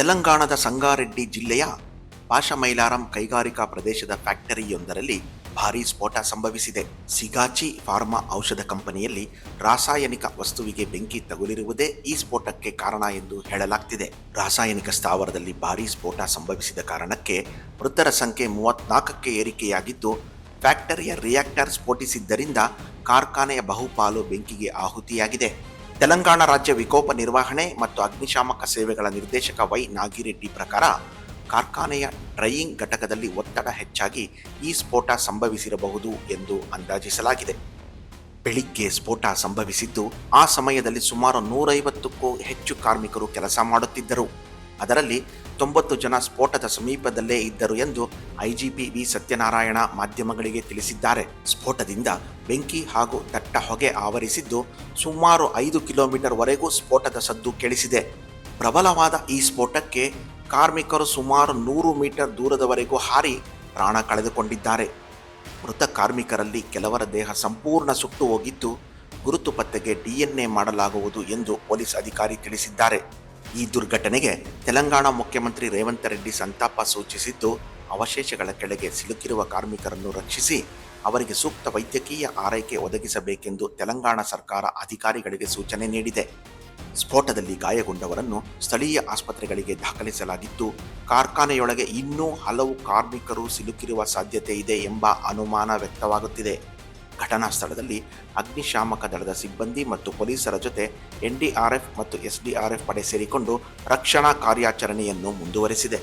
ತೆಲಂಗಾಣದ ಸಂಗಾರೆಡ್ಡಿ ಜಿಲ್ಲೆಯ ಪಾಶಮೈಲಾರಂ ಕೈಗಾರಿಕಾ ಪ್ರದೇಶದ ಫ್ಯಾಕ್ಟರಿಯೊಂದರಲ್ಲಿ ಭಾರೀ ಸ್ಫೋಟ ಸಂಭವಿಸಿದೆ. ಸಿಗಾಚಿ ಫಾರ್ಮಾ ಔಷಧ ಕಂಪನಿಯಲ್ಲಿ ರಾಸಾಯನಿಕ ವಸ್ತುವಿಗೆ ಬೆಂಕಿ ತಗುಲಿರುವುದೇ ಈ ಸ್ಫೋಟಕ್ಕೆ ಕಾರಣ ಎಂದು ಹೇಳಲಾಗ್ತಿದೆ. ರಾಸಾಯನಿಕ ಸ್ಥಾವರದಲ್ಲಿ ಭಾರೀ ಸ್ಫೋಟ ಸಂಭವಿಸಿದ ಕಾರಣಕ್ಕೆ ಮೃತರ ಸಂಖ್ಯೆ ಮೂವತ್ನಾಲ್ಕಕ್ಕೆ ಏರಿಕೆಯಾಗಿದ್ದು, ಫ್ಯಾಕ್ಟರಿಯ ರಿಯಾಕ್ಟರ್ ಸ್ಫೋಟಿಸಿದ್ದರಿಂದ ಕಾರ್ಖಾನೆಯ ಬಹುಪಾಲು ಬೆಂಕಿಗೆ ಆಹುತಿಯಾಗಿದೆ. ತೆಲಂಗಾಣ ರಾಜ್ಯ ವಿಕೋಪ ನಿರ್ವಹಣೆ ಮತ್ತು ಅಗ್ನಿಶಾಮಕ ಸೇವೆಗಳ ನಿರ್ದೇಶಕ ವೈ ನಾಗಿರೆಡ್ಡಿ ಪ್ರಕಾರ, ಕಾರ್ಖಾನೆಯ ಡ್ರೈಯಿಂಗ್ ಘಟಕದಲ್ಲಿ ಒತ್ತಡ ಹೆಚ್ಚಾಗಿ ಈ ಸ್ಫೋಟ ಸಂಭವಿಸಿರಬಹುದು ಎಂದು ಅಂದಾಜಿಸಲಾಗಿದೆ. ಬೆಳಿಗ್ಗೆ ಸ್ಫೋಟ ಸಂಭವಿಸಿದ್ದು, ಆ ಸಮಯದಲ್ಲಿ ಸುಮಾರು ನೂರೈವತ್ತಕ್ಕೂ ಹೆಚ್ಚು ಕಾರ್ಮಿಕರು ಕೆಲಸ ಮಾಡುತ್ತಿದ್ದರು. ಅದರಲ್ಲಿ ತೊಂಬತ್ತು ಜನ ಸ್ಫೋಟದ ಸಮೀಪದಲ್ಲೇ ಇದ್ದರು ಎಂದು ಐಜಿಪಿ ವಿ ಸತ್ಯನಾರಾಯಣ ಮಾಧ್ಯಮಗಳಿಗೆ ತಿಳಿಸಿದ್ದಾರೆ. ಸ್ಫೋಟದಿಂದ ಬೆಂಕಿ ಹಾಗೂ ದಟ್ಟ ಹೊಗೆ ಆವರಿಸಿದ್ದು ಸುಮಾರು ಐದು ಕಿಲೋಮೀಟರ್ ವರೆಗೂ ಸ್ಫೋಟದ ಸದ್ದು ಕೇಳಿಸಿದೆ. ಪ್ರಬಲವಾದ ಈ ಸ್ಫೋಟಕ್ಕೆ ಕಾರ್ಮಿಕರು ಸುಮಾರು ನೂರು ಮೀಟರ್ ದೂರದವರೆಗೂ ಹಾರಿ ಪ್ರಾಣ ಕಳೆದುಕೊಂಡಿದ್ದಾರೆ. ಮೃತ ಕಾರ್ಮಿಕರಲ್ಲಿ ಕೆಲವರ ದೇಹ ಸಂಪೂರ್ಣ ಸುಟ್ಟು ಹೋಗಿದ್ದು ಗುರುತು ಪತ್ತೆಗೆ ಡಿಎನ್ಎ ಮಾಡಲಾಗುವುದು ಎಂದು ಪೊಲೀಸ್ ಅಧಿಕಾರಿ ತಿಳಿಸಿದ್ದಾರೆ. ಈ ದುರ್ಘಟನೆಗೆ ತೆಲಂಗಾಣ ಮುಖ್ಯಮಂತ್ರಿ ರೇವಂತ್ ರೆಡ್ಡಿ ಸಂತಾಪ ಸೂಚಿಸಿದ್ದು, ಅವಶೇಷಗಳ ಕೆಳಗೆ ಸಿಲುಕಿರುವ ಕಾರ್ಮಿಕರನ್ನು ರಕ್ಷಿಸಿ ಅವರಿಗೆ ಸೂಕ್ತ ವೈದ್ಯಕೀಯ ಆರೈಕೆ ಒದಗಿಸಬೇಕೆಂದು ತೆಲಂಗಾಣ ಸರ್ಕಾರ ಅಧಿಕಾರಿಗಳಿಗೆ ಸೂಚನೆ ನೀಡಿದೆ. ಸ್ಫೋಟದಲ್ಲಿ ಗಾಯಗೊಂಡವರನ್ನು ಸ್ಥಳೀಯ ಆಸ್ಪತ್ರೆಗಳಿಗೆ ದಾಖಲಿಸಲಾಗಿದ್ದು, ಕಾರ್ಖಾನೆಯೊಳಗೆ ಇನ್ನೂ ಹಲವು ಕಾರ್ಮಿಕರು ಸಿಲುಕಿರುವ ಸಾಧ್ಯತೆ ಇದೆ ಎಂಬ ಅನುಮಾನ ವ್ಯಕ್ತವಾಗುತ್ತಿದೆ. ಘಟನಾ ಸ್ಥಳದಲ್ಲಿ ಅಗ್ನಿಶಾಮಕ ದಳದ ಸಿಬ್ಬಂದಿ ಮತ್ತು ಪೊಲೀಸರ ಜೊತೆ ಎನ್ಡಿಆರ್ಎಫ್ ಮತ್ತು ಎಸ್ಡಿಆರ್ಎಫ್ ಪಡೆ ಸೇರಿಕೊಂಡು ರಕ್ಷಣಾ ಕಾರ್ಯಾಚರಣೆಯನ್ನು ಮುಂದುವರೆಸಿದೆ.